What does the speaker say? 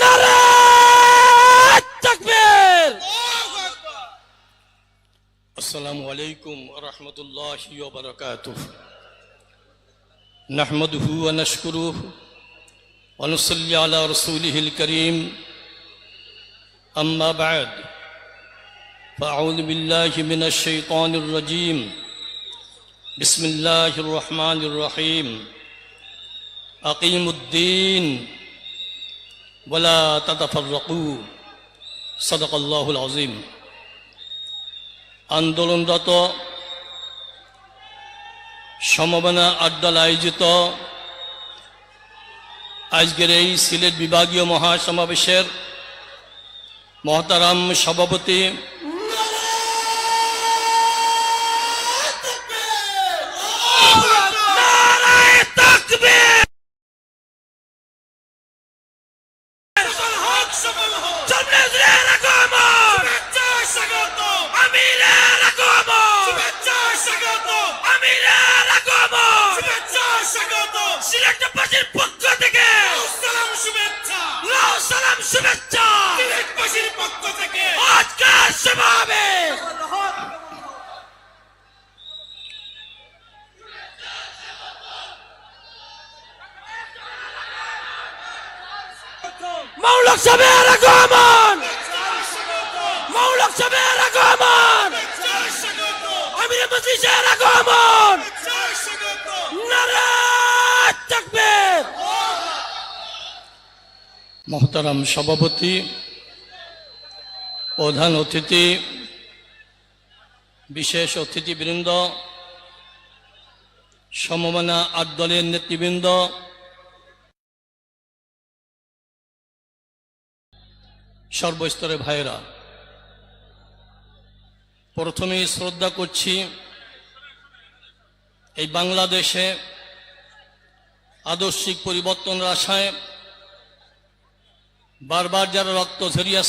নারায় তাকবীর السلام عليكم ورحمة الله وبركاته نحمده ونشكره ونصلي على رسوله الكريم أما بعد فأعوذ بالله من الشيطان الرجيم بسم الله الرحمن الرحيم أقيموا الدين বলা তাদাফার রকু সদকাল্লাহুল আজিম আন্দোলনরত সমবনা আড্ডাল আয়োজিত আজকের এই সিলেট বিভাগীয় মহাসমাবেশের মহতারাম সভাপতি মৌলক সাহেবের আগমন মৌলক সাহেবের আগমন আমির মসজিদের আগমন নারায় তাকবীর মহতারাম সভাপতি, প্রধান অতিথি, বিশেষ অতিথিবৃন্দ, সমমানা আট দলের নেতৃবৃন্দ সর্বস্তরে ভাইরা প্রথমেই শ্রদ্ধা করছি এই বাংলাদেশে আদর্শিক পরিবর্তন আশায় বারবার যারা রক্ত ঝরিয়া